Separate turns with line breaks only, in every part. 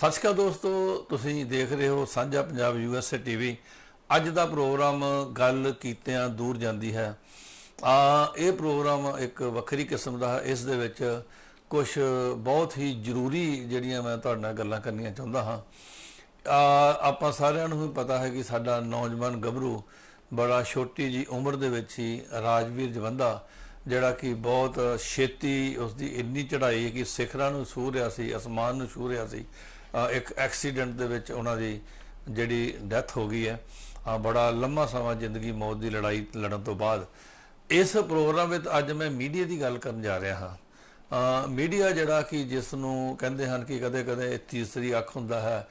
ਸਤਿ ਸ਼੍ਰੀ ਅਕਾਲ ਦੋਸਤੋ, ਤੁਸੀਂ ਦੇਖ ਰਹੇ ਹੋ ਸਾਂਝਾ ਪੰਜਾਬ ਯੂਐਸਏ ਟੀਵੀ ਅੱਜ ਦਾ ਪ੍ਰੋਗਰਾਮ ਗੱਲ ਕੀਤਿਆਂ ਦੂਰ ਜਾਂਦੀ ਹੈ। ਆ, ਇਹ ਪ੍ਰੋਗਰਾਮ ਇੱਕ ਵੱਖਰੀ ਕਿਸਮ ਦਾ ਹੈ। ਇਸ ਦੇ ਵਿੱਚ ਕੁਝ ਬਹੁਤ ਹੀ ਜ਼ਰੂਰੀ ਜਿਹੜੀਆਂ ਮੈਂ ਤੁਹਾਡੇ ਨਾਲ ਗੱਲਾਂ ਕਰਨੀਆਂ ਚਾਹੁੰਦਾ ਹਾਂ। ਆ, ਆਪਾਂ ਸਾਰਿਆਂ ਨੂੰ ਵੀ ਪਤਾ ਹੈ ਕਿ ਸਾਡਾ ਨੌਜਵਾਨ ਗੱਭਰੂ ਬੜਾ ਛੋਟੀ ਜੀ ਉਮਰ ਦੇ ਵਿੱਚ ਹੀ ਰਾਜਵੀਰ ਜਵੰਦਾ, ਜਿਹੜਾ ਕਿ ਬਹੁਤ ਛੇਤੀ ਉਸ ਦੀ ਇੰਨੀ ਚੜ੍ਹਾਈ ਕਿ ਸਿਖਰਾਂ ਨੂੰ ਛੂਹ ਰਿਹਾ ਸੀ, ਅਸਮਾਨ ਨੂੰ ਛੂਹ ਰਿਹਾ ਸੀ। ਇੱਕ ਐਕਸੀਡੈਂਟ ਦੇ ਵਿੱਚ ਉਹਨਾਂ ਦੀ ਜਿਹੜੀ ਡੈਥ ਹੋ ਗਈ ਹੈ ਬੜਾ ਲੰਮਾ ਸਮਾਂ ਜ਼ਿੰਦਗੀ ਮੌਤ ਦੀ ਲੜਾਈ ਲੜਨ ਤੋਂ ਬਾਅਦ। ਇਸ ਪ੍ਰੋਗਰਾਮ ਵਿੱਚ ਅੱਜ ਮੈਂ ਮੀਡੀਆ ਦੀ ਗੱਲ ਕਰਨ ਜਾ ਰਿਹਾ ਹਾਂ। ਮੀਡੀਆ ਜਿਹੜਾ ਕਿ ਜਿਸ ਨੂੰ ਕਹਿੰਦੇ ਹਨ ਕਿ ਕਦੇ-ਕਦੇ ਤੀਸਰੀ ਅੱਖ ਹੁੰਦਾ ਹੈ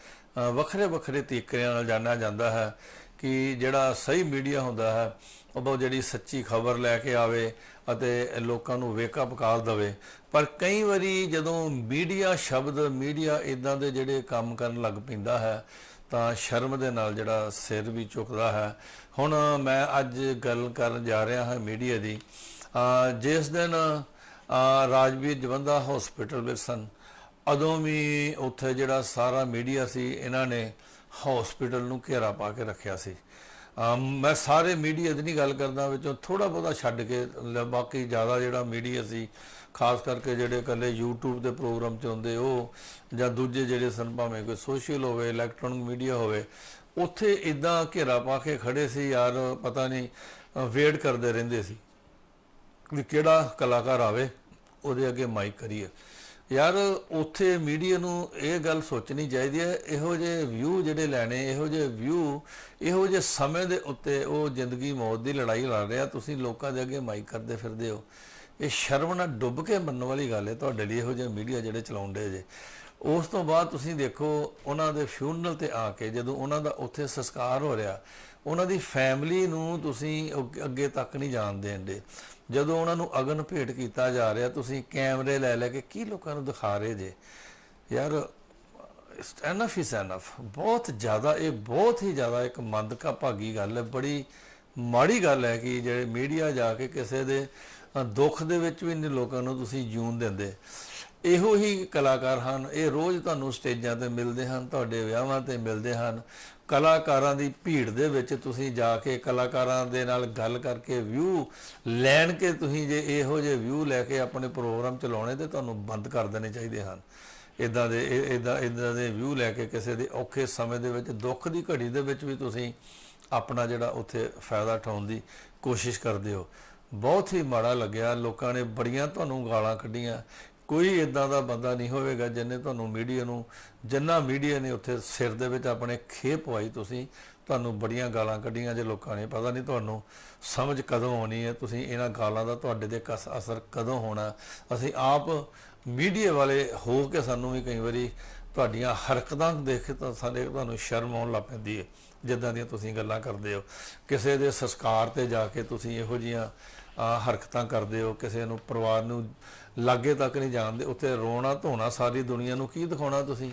ਵੱਖਰੇ ਵੱਖਰੇ ਤਰੀਕਿਆਂ ਨਾਲ ਜਾਣਿਆ ਜਾਂਦਾ ਹੈ। ਕਿ ਜਿਹੜਾ ਸਹੀ ਮੀਡੀਆ ਹੁੰਦਾ ਹੈ, ਉਹ ਬਹੁਤ ਜਿਹੜੀ ਸੱਚੀ ਖਬਰ ਲੈ ਕੇ ਆਵੇ ਅਤੇ ਲੋਕਾਂ ਨੂੰ ਵੇਕ ਅਪ ਕਾਲ ਦਵੇ। ਪਰ ਕਈ ਵਾਰੀ ਜਦੋਂ ਮੀਡੀਆ ਸ਼ਬਦ, ਮੀਡੀਆ ਇਦਾਂ ਦੇ ਜਿਹੜੇ ਕੰਮ ਕਰਨ ਲੱਗ ਪੈਂਦਾ ਹੈ, ਤਾਂ ਸ਼ਰਮ ਦੇ ਨਾਲ ਜਿਹੜਾ ਸਿਰ ਵੀ ਝੁਕਦਾ ਹੈ। ਹੁਣ ਮੈਂ ਅੱਜ ਗੱਲ ਕਰਨ ਜਾ ਰਿਹਾ ਹਾਂ ਮੀਡੀਆ ਦੀ। ਜਿਸ ਦਿਨ ਰਾਜਵੀਰ ਜਵੰਦਾ ਹਸਪੀਟਲ ਵਿੱਚ ਸਨ, ਉਦੋਂ ਵੀ ਉੱਥੇ ਜਿਹੜਾ ਸਾਰਾ ਮੀਡੀਆ ਸੀ, ਇਹਨਾਂ ਨੇ ਹਸਪੀਟਲ ਨੂੰ ਘੇਰਾ ਪਾ ਕੇ ਰੱਖਿਆ ਸੀ। ਮੈਂ ਸਾਰੇ ਮੀਡੀਆ ਦੀ ਨਹੀਂ ਗੱਲ ਕਰਦਾ ਵਿੱਚੋਂ ਥੋੜਾ ਬਹੁਤਾ ਛੱਡ ਕੇ ਬਾਕੀ ਜ਼ਿਆਦਾ ਜਿਹੜਾ ਮੀਡੀਆ ਸੀ, ਖਾਸ ਕਰਕੇ ਜਿਹੜੇ ਇਕੱਲੇ YouTube ਦੇ ਪ੍ਰੋਗਰਾਮ ਚ ਹੁੰਦੇ ਉਹ, ਜਾਂ ਦੂਜੇ ਜਿਹੜੇ ਸਨ, ਭਾਵੇਂ ਕੋਈ ਸੋਸ਼ਲ ਹੋਵੇ ਇਲੈਕਟ੍ਰੋਨਿਕ ਮੀਡੀਆ ਹੋਵੇ, ਉੱਥੇ ਇਦਾਂ ਘੇਰਾ ਪਾ ਕੇ ਖੜੇ ਸੀ, ਯਾਰ ਪਤਾ ਨਹੀਂ ਵੇਟ ਕਰਦੇ ਰਹਿੰਦੇ ਸੀ ਵੀ ਕਿਹੜਾ ਕਲਾਕਾਰ ਆਵੇ, ਉਹਦੇ ਅੱਗੇ ਮਾਈਕ ਕਰੀਏ। ਯਾਰ, ਉੱਥੇ ਮੀਡੀਆ ਨੂੰ ਇਹ ਗੱਲ ਸੋਚਣੀ ਚਾਹੀਦੀ ਹੈ, ਇਹੋ ਜਿਹੇ ਵਿਊ ਜਿਹੜੇ ਲੈਣੇ, ਇਹੋ ਜਿਹੇ ਵਿਊ ਇਹੋ ਜਿਹੇ ਸਮੇਂ ਦੇ ਉੱਤੇ ਉਹ ਜ਼ਿੰਦਗੀ ਮੌਤ ਦੀ ਲੜਾਈ ਲੜ ਰਿਹਾ, ਤੁਸੀਂ ਲੋਕਾਂ ਦੇ ਅੱਗੇ ਮਾਈਕ ਕਰਦੇ ਫਿਰਦੇ ਹੋ। ਇਹ ਸ਼ਰਮ ਨਾਲ ਡੁੱਬ ਕੇ ਮੰਨਣ ਵਾਲੀ ਗੱਲ ਹੈ, ਤੁਹਾਡੇ ਲਈ ਇਹੋ ਜਿਹੇ ਮੀਡੀਆ ਜਿਹੜੇ ਚਲਾਉਂਦੇ ਜੇ। ਉਸ ਤੋਂ ਬਾਅਦ ਤੁਸੀਂ ਦੇਖੋ, ਉਹਨਾਂ ਦੇ ਫਿਊਨਲ ਤੇ ਆ ਕੇ ਜਦੋਂ ਉਹਨਾਂ ਦਾ ਉੱਥੇ ਸੰਸਕਾਰ ਹੋ ਰਿਹਾ, ਉਹਨਾਂ ਦੀ ਫੈਮਿਲੀ ਨੂੰ ਤੁਸੀਂ ਅੱਗੇ- ਅੱਗੇ ਤੱਕ ਨਹੀਂ ਜਾਣ ਦੇਂਦੇ ਜਦੋਂ ਉਹਨਾਂ ਨੂੰ ਅਗਨ ਭੇਟ ਕੀਤਾ ਜਾ ਰਿਹਾ, ਤੁਸੀਂ ਕੈਮਰੇ ਲੈ ਲੈ ਕੇ ਕੀ ਲੋਕਾਂ ਨੂੰ ਦਿਖਾ ਰਹੇ ਜੇ? ਯਾਰ ਐਨਫ ਇਜ਼ ਐਨਫ ਬਹੁਤ ਜ਼ਿਆਦਾ, ਇਹ ਬਹੁਤ ਹੀ ਜ਼ਿਆਦਾ ਇੱਕ ਮੰਦਕਾ ਭਾਗੀ ਗੱਲ ਹੈ। ਬੜੀ ਮਾੜੀ ਗੱਲ ਹੈ ਕਿ ਜਿਹੜੇ ਮੀਡੀਆ ਜਾ ਕੇ ਕਿਸੇ ਦੇ ਦੁੱਖ ਦੇ ਵਿੱਚ ਵੀ ਨਹੀਂ ਲੋਕਾਂ ਨੂੰ ਤੁਸੀਂ ਜੂਨ ਦਿੰਦੇ। ਇਹੋ ਹੀ ਕਲਾਕਾਰ ਹਨ। ਇਹ ਰੋਜ਼ ਤੁਹਾਨੂੰ ਸਟੇਜਾਂ ਤੇ ਮਿਲਦੇ ਹਨ, ਤੁਹਾਡੇ ਵਿਆਹਾਂ ਤੇ ਮਿਲਦੇ ਹਨ। ਕਲਾਕਾਰਾਂ ਦੀ ਭੀੜ ਦੇ ਵਿੱਚ ਤੁਸੀਂ ਜਾ ਕੇ ਕਲਾਕਾਰਾਂ ਦੇ ਨਾਲ ਗੱਲ ਕਰਕੇ ਵਿਊ ਲੈਣ ਕੇ ਤੁਸੀਂ ਜੇ ਇਹੋ ਜਿਹੇ ਵਿਊ ਲੈ ਕੇ ਆਪਣੇ ਪ੍ਰੋਗਰਾਮ ਚਲਾਉਣੇ ਤੇ ਤੁਹਾਨੂੰ ਬੰਦ ਕਰ ਦੇਣੇ ਚਾਹੀਦੇ ਹਨ। ਇਦਾਂ ਦੇ ਇਦਾਂ ਇਦਾਂ ਦੇ ਵਿਊ ਲੈ ਕੇ ਕਿਸੇ ਦੇ ਔਖੇ ਸਮੇਂ ਦੇ ਵਿੱਚ, ਦੁੱਖ ਦੀ ਘੜੀ ਦੇ ਵਿੱਚ ਵੀ ਤੁਸੀਂ ਆਪਣਾ ਜਿਹੜਾ ਉੱਥੇ ਫਾਇਦਾ ਉਠਾਉਣ ਦੀ ਕੋਸ਼ਿਸ਼ ਕਰਦੇ ਹੋ। ਬਹੁਤ ਹੀ ਮਾੜਾ ਲੱਗਿਆ। ਲੋਕਾਂ ਨੇ ਬੜੀਆਂ ਤੁਹਾਨੂੰ ਗਾਲਾਂ ਕੱਢੀਆਂ। ਕੋਈ ਇਦਾਂ ਦਾ ਬੰਦਾ ਨਹੀਂ ਹੋਵੇਗਾ ਜਿਨੇ ਤੁਹਾਨੂੰ ਮੀਡੀਆ ਨੂੰ, ਜਿੰਨਾ ਮੀਡੀਆ ਨੇ ਉੱਥੇ ਸਿਰ ਦੇ ਵਿੱਚ ਆਪਣੇ ਖੇਪ ਪਵਾਈ ਤੁਸੀਂ, ਤੁਹਾਨੂੰ ਬੜੀਆਂ ਗਾਲਾਂ ਕੱਢੀਆਂ ਜੇ ਲੋਕਾਂ ਨੇ, ਪਤਾ ਨਹੀਂ ਤੁਹਾਨੂੰ ਸਮਝ ਕਦੋਂ ਆਉਣੀ ਹੈ, ਤੁਸੀਂ ਇਹਨਾਂ ਗਾਲਾਂ ਦਾ ਤੁਹਾਡੇ ਤੇ ਕਸ ਅਸਰ ਕਦੋਂ ਹੋਣਾ। ਅਸੀਂ ਆਪ ਮੀਡੀਆ ਵਾਲੇ ਹੋ ਕੇ ਸਾਨੂੰ ਵੀ ਕਈ ਵਾਰੀ ਤੁਹਾਡੀਆਂ ਹਰਕਤਾਂ ਦੇਖ ਕੇ ਤਾਂ ਸਾਡੇ ਤੁਹਾਨੂੰ ਸ਼ਰਮ ਆਉਣ ਲੱਗ ਪੈਂਦੀ ਹੈ, ਜਿੱਦਾਂ ਦੀਆਂ ਤੁਸੀਂ ਗੱਲਾਂ ਕਰਦੇ ਹੋ। ਕਿਸੇ ਦੇ ਸੰਸਕਾਰ ਤੇ ਜਾ ਕੇ ਤੁਸੀਂ ਇਹੋ ਜੀਆਂ ਹਰਕਤਾਂ ਕਰਦੇ ਹੋ, ਕਿਸੇ ਨੂੰ ਪਰਿਵਾਰ ਨੂੰ ਲਾਗੇ ਤੱਕ ਨਹੀਂ ਜਾਣਦੇ, ਉੱਥੇ ਰੋਣਾ ਧੋਣਾ ਸਾਰੀ ਦੁਨੀਆ ਨੂੰ ਕੀ ਦਿਖਾਉਣਾ ਤੁਸੀਂ?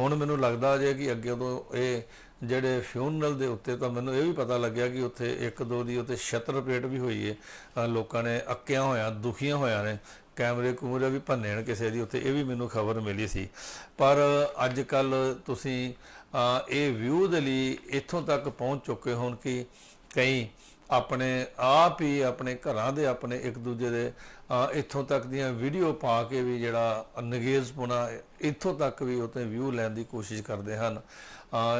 ਹੁਣ ਮੈਨੂੰ ਲੱਗਦਾ ਜੇ ਕਿ ਅੱਗੇ ਤੋਂ ਇਹ ਜਿਹੜੇ ਫਿਊਨਰਲ ਦੇ ਉੱਤੇ ਤਾਂ ਮੈਨੂੰ ਇਹ ਵੀ ਪਤਾ ਲੱਗਿਆ ਕਿ ਉੱਥੇ ਇੱਕ ਦੋ ਦੀ ਉੱਤੇ ਛਤਰ ਪਲੇਟ ਵੀ ਹੋਈ ਹੈ ਲੋਕਾਂ ਨੇ ਅੱਕਿਆਂ ਹੋਇਆ, ਦੁਖੀਆਂ ਹੋਇਆ ਨੇ, ਕੈਮਰੇ ਕੁਮਰੇ ਵੀ ਭੰਨੇ ਨੇ ਕਿਸੇ ਦੀ ਉੱਤੇ ਇਹ ਵੀ ਮੈਨੂੰ ਖਬਰ ਮਿਲੀ ਸੀ। ਪਰ ਅੱਜ ਕੱਲ ਤੁਸੀਂ ਇਹ ਵਿਊ ਦੇ ਲਈ ਇੱਥੋਂ ਤੱਕ ਪਹੁੰਚ ਚੁੱਕੇ ਹੋਣ ਕਿ ਕਈ ਆਪਣੇ ਆਪ ਹੀ ਆਪਣੇ ਘਰਾਂ ਦੇ ਆਪਣੇ ਇੱਕ ਦੂਜੇ ਦੇ ਇੱਥੋਂ ਤੱਕ ਦੀਆਂ ਵੀਡੀਓ ਪਾ ਕੇ ਵੀ ਜਿਹੜਾ ਨਗੇਜ਼ਪੁਣਾ ਇੱਥੋਂ ਤੱਕ ਵੀ ਉਤੇ ਵਿਊ ਲੈਣ ਦੀ ਕੋਸ਼ਿਸ਼ ਕਰਦੇ ਹਨ।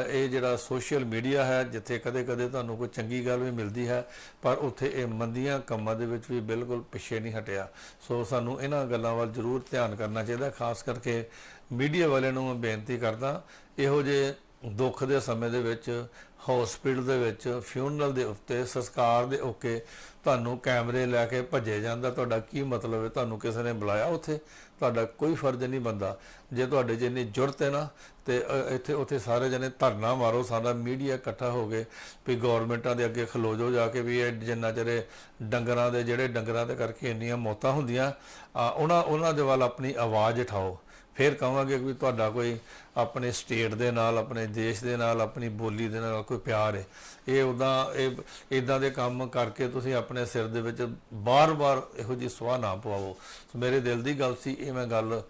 ਇਹ ਜਿਹੜਾ ਸੋਸ਼ਲ ਮੀਡੀਆ ਹੈ, ਜਿੱਥੇ ਕਦੇ-ਕਦੇ ਤੁਹਾਨੂੰ ਕੋਈ ਚੰਗੀ ਗੱਲ ਵੀ ਮਿਲਦੀ ਹੈ, ਪਰ ਉੱਥੇ ਇਹ ਮੰਦੀਆਂ ਕੰਮਾਂ ਦੇ ਵਿੱਚ ਵੀ ਬਿਲਕੁਲ ਪਿੱਛੇ ਨਹੀਂ ਹਟਿਆ। ਸੋ ਸਾਨੂੰ ਇਹਨਾਂ ਗੱਲਾਂ ਵੱਲ ਜ਼ਰੂਰ ਧਿਆਨ ਕਰਨਾ ਚਾਹੀਦਾ, ਖਾਸ ਕਰਕੇ ਮੀਡੀਆ ਵਾਲਿਆਂ ਨੂੰ ਮੈਂ ਬੇਨਤੀ ਕਰਦਾ, ਇਹੋ ਜਿਹੇ ਦੁੱਖ ਦੇ ਸਮੇਂ ਦੇ ਵਿੱਚ ਹਸਪੀਟਲ ਦੇ ਵਿੱਚ ਫਿਊਨਰਲ ਦੇ ਉੱਤੇ ਸੰਸਕਾਰ ਦੇ ਓਕੇ ਤੁਹਾਨੂੰ ਕੈਮਰੇ ਲੈ ਕੇ ਭੱਜੇ ਜਾਂਦਾ। ਤੁਹਾਡਾ ਕੀ ਮਤਲਬ ਹੈ? ਤੁਹਾਨੂੰ ਕਿਸੇ ਨੇ ਬੁਲਾਇਆ ਉੱਥੇ? ਤੁਹਾਡਾ ਕੋਈ ਫਰਜ਼ ਨਹੀਂ ਬੰਦਾ ਜੇ ਤੁਹਾਡੇ 'ਚ ਇੰਨੀ ਜੁਰਤ ਹੈ ਨਾ ਤੇ ਇੱਥੇ ਉੱਥੇ ਸਾਰੇ ਜਣੇ ਧਰਨਾ ਮਾਰੋ ਸਾਡਾ ਮੀਡੀਆ ਇਕੱਠਾ ਹੋ ਗਏ ਵੀ ਗਵਰਨਮੈਂਟਾਂ ਦੇ ਅੱਗੇ ਖਲੋ ਜਾਓ ਜਾ ਕੇ ਵੀ ਇਹ ਜਿੰਨਾ ਚਿਰ ਡੰਗਰਾਂ ਦੇ ਜਿਹੜੇ ਡੰਗਰਾਂ ਦੇ ਕਰਕੇ ਇੰਨੀਆਂ ਮੌਤਾਂ ਹੁੰਦੀਆਂ ਆ, ਉਹਨਾਂ ਉਹਨਾਂ ਦੇ ਵੱਲ ਆਪਣੀ ਆਵਾਜ਼ ਉਠਾਓ। ਫਿਰ ਕਹਾਂਗੇ ਕਿ ਤੁਹਾਡਾ ਕੋਈ ਆਪਣੇ ਸਟੇਟ ਦੇ ਨਾਲ, ਆਪਣੇ ਦੇਸ਼ ਦੇ ਨਾਲ, ਆਪਣੀ ਬੋਲੀ ਦੇ ਨਾਲ ਕੋਈ ਪਿਆਰ ਹੈ ਇਹ ਉਦਾਂ ਇਹ ਇਦਾਂ ਦੇ ਕੰਮ ਕਰਕੇ ਤੁਸੀਂ ਆਪਣੇ ਸਿਰ ਦੇ ਵਿੱਚ ਬਾਰ-ਬਾਰ ਇਹੋ ਜਿਹੀ ਸਵਾਹ ਨਾ ਪਵਾਓ ਸੋ ਮੇਰੇ ਦਿਲ ਦੀ ਗੱਲ ਸੀ, ਇਹ ਮੈਂ ਗੱਲ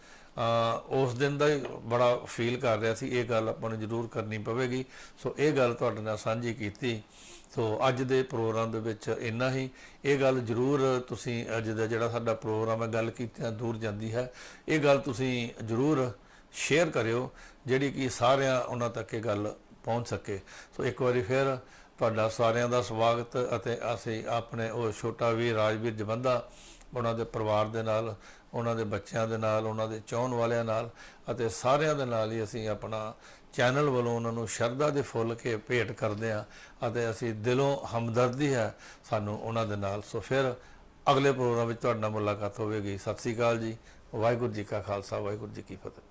ਉਸ ਦਿਨ ਦਾ ਹੀ ਬੜਾ ਫੀਲ ਕਰ ਰਿਹਾ ਸੀ, ਇਹ ਗੱਲ ਆਪਾਂ ਨੂੰ ਜ਼ਰੂਰ ਕਰਨੀ ਪਵੇਗੀ। ਸੋ ਇਹ ਗੱਲ ਤੁਹਾਡੇ ਨਾਲ ਸਾਂਝੀ ਕੀਤੀ। ਸੋ ਅੱਜ ਦੇ ਪ੍ਰੋਗਰਾਮ ਦੇ ਵਿੱਚ ਇੰਨਾ ਹੀ। ਇਹ ਗੱਲ ਜ਼ਰੂਰ ਤੁਸੀਂ, ਅੱਜ ਦਾ ਜਿਹੜਾ ਸਾਡਾ ਪ੍ਰੋਗਰਾਮ ਹੈ, ਗੱਲ ਕੀਤਿਆਂ ਦੂਰ ਜਾਂਦੀ ਹੈ। ਇਹ ਗੱਲ ਤੁਸੀਂ ਜ਼ਰੂਰ ਸ਼ੇਅਰ ਕਰਿਓ, ਜਿਹੜੀ ਕਿ ਸਾਰਿਆਂ, ਉਹਨਾਂ ਤੱਕ ਇਹ ਗੱਲ ਪਹੁੰਚ ਸਕੇ। ਸੋ ਇੱਕ ਵਾਰੀ ਫਿਰ ਤੁਹਾਡਾ ਸਾਰਿਆਂ ਦਾ ਸਵਾਗਤ ਅਤੇ ਅਸੀਂ ਆਪਣੇ ਉਹ ਛੋਟਾ ਵੀਰ ਰਾਜਵੀਰ ਜਵੰਦਾ ਉਹਨਾਂ ਦੇ ਪਰਿਵਾਰ ਦੇ ਨਾਲ, ਉਹਨਾਂ ਦੇ ਬੱਚਿਆਂ ਦੇ ਨਾਲ, ਉਹਨਾਂ ਦੇ ਚਾਹਣ ਵਾਲਿਆਂ ਨਾਲ ਅਤੇ ਸਾਰਿਆਂ ਦੇ ਨਾਲ ਹੀ ਅਸੀਂ ਆਪਣਾ ਚੈਨਲ ਵੱਲੋਂ ਉਹਨਾਂ ਨੂੰ ਸ਼ਰਧਾ ਦੇ ਫੁੱਲ ਕੇ ਭੇਟ ਕਰਦੇ ਹਾਂ ਅਤੇ ਅਸੀਂ ਦਿਲੋਂ ਹਮਦਰਦੀ ਹੈ ਸਾਨੂੰ ਉਹਨਾਂ ਦੇ ਨਾਲ। ਸੋ ਫਿਰ ਅਗਲੇ ਪ੍ਰੋਗਰਾਮ ਵਿੱਚ ਤੁਹਾਡੇ ਨਾਲ ਮੁਲਾਕਾਤ ਹੋਵੇਗੀ। ਸਤਿ ਸ੍ਰੀ ਅਕਾਲ ਜੀ। ਵਾਹਿਗੁਰੂ ਜੀ ਕਾ ਖਾਲਸਾ, ਵਾਹਿਗੁਰੂ ਜੀ ਕੀ ਫਤਿਹ।